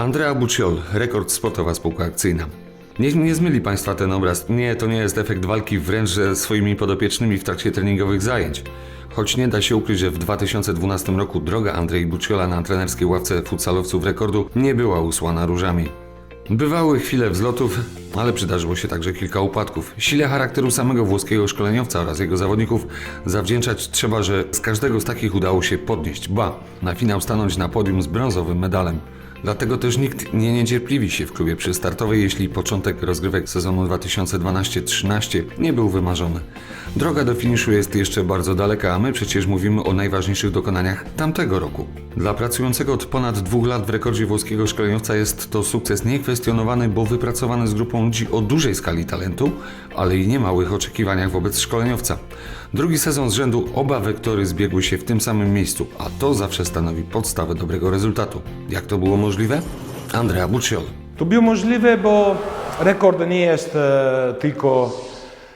Andrea Bucciol, rekord sportowa spółka akcyjna. Niech nie zmyli Państwa ten obraz. Nie, to nie jest efekt walki wręcz ze swoimi podopiecznymi w trakcie treningowych zajęć. Choć nie da się ukryć, że w 2012 roku droga Andrei Bucciola na trenerskiej ławce futsalowców rekordu nie była usłana różami. Bywały chwile wzlotów, ale przydarzyło się także kilka upadków. Sile charakteru samego włoskiego szkoleniowca oraz jego zawodników zawdzięczać trzeba, że z każdego z takich udało się podnieść, ba, na finał stanąć na podium z brązowym medalem. Dlatego też nikt nie niecierpliwi się w klubie przystartowej, jeśli początek rozgrywek sezonu 2012-13 nie był wymarzony. Droga do finiszu jest jeszcze bardzo daleka, a my przecież mówimy o najważniejszych dokonaniach tamtego roku. Dla pracującego od ponad dwóch lat w rekordzie włoskiego szkoleniowca jest to sukces niekwestionowany, bo wypracowany z grupą ludzi o dużej skali talentu, ale i niemałych oczekiwaniach wobec szkoleniowca. Drugi sezon z rzędu oba wektory zbiegły się w tym samym miejscu, a to zawsze stanowi podstawę dobrego rezultatu. Jak to było możliwe? Andrea Bucciol. To było możliwe, bo rekord nie jest e, tylko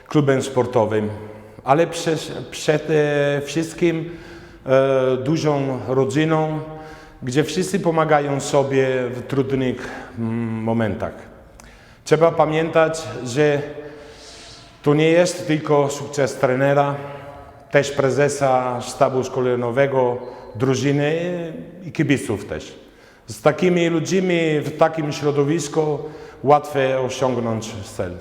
klubem sportowym, ale przez, przede wszystkim e, dużą rodziną, gdzie wszyscy pomagają sobie w trudnych mm, momentach. Trzeba pamiętać, że to nie jest tylko sukces trenera, też prezesa sztabu szkoleniowego, drużyny i kibiców też. Z takimi ludźmi w takim środowisku łatwiej osiągnąć cel.